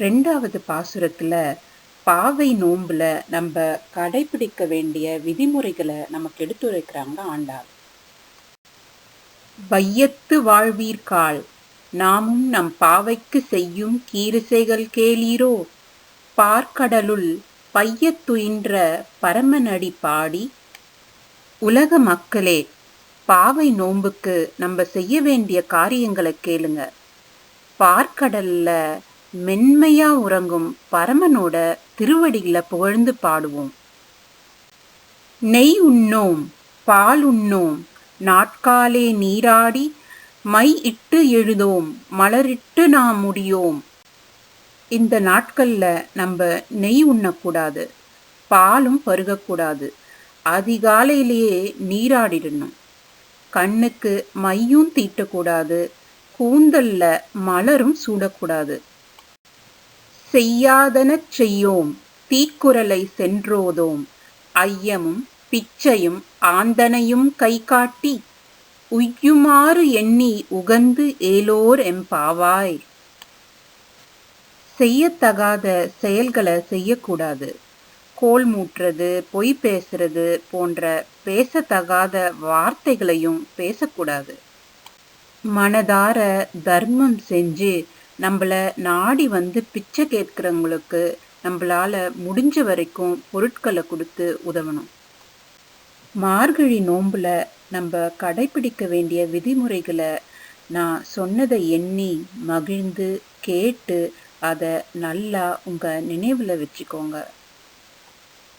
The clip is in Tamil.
ரெண்டாவது பாசுரத்தில் பாவை நோம்பில் நம்ம கடைபிடிக்க வேண்டிய விதிமுறைகளை நமக்கு எடுத்துரைக்கிறாங்க ஆண்டாள். வையத்து வாழ்வீர்கால் நாமும் நம் பாவைக்கு செய்யும் கீரிசைகள் கேளீரோ? பார்க்கடலுள் பையத்துயின்ற பரமனடி பாடி உலக மக்களே பாவை நோன்புக்கு நம்ம செய்ய வேண்டிய காரியங்களை கேளுங்க. பார்க்கடல்ல மென்மையா உறங்கும் பரமனோட திருவடிகளை புகழ்ந்து பாடுவோம். நெய் உண்ணோம் பால் உண்ணோம் நாட்காலே நீராடி மை இட்டு எழுதோம் மலரிட்டு நாம் முடியோம். இந்த நாட்களில் நம்ம நெய் உண்ணக்கூடாது பாலும் பருகக்கூடாது அதிகாலையிலேயே நீராடிடணும். கண்ணுக்கு மையும் தீட்டக்கூடாது கூந்தல்ல மலரும் சூடக்கூடாது. செய்யாதனச் செய்யோம் தீக்குறளை சென்றோதோம். ஐயமும் பிச்சையும் ஆந்தனையும் கை காட்டி உய்யுமாறு எண்ணி உகந்து ஏலோர் எம்பாவாய். செய்யத்தகாத செயல்களை செய்யக்கூடாது. கோல் மூட்டுறது பொய் பேசுறது போன்ற பேசத்தகாத வார்த்தைகளையும் பேசக்கூடாது. மனதார தர்மம் செஞ்சு நம்மள நாடி வந்து பிச்சை கேட்குறவங்களுக்கு நம்மளால் முடிஞ்ச வரைக்கும் பொருட்களை கொடுத்து உதவணும். மார்கழி நோம்பில் நம்ம கடைபிடிக்க வேண்டிய விதிமுறைகளை நான் சொன்னதை எண்ணி மகிழ்ந்து கேட்டு அதை நல்லா உங்கள் நினைவில் வச்சுக்கோங்க.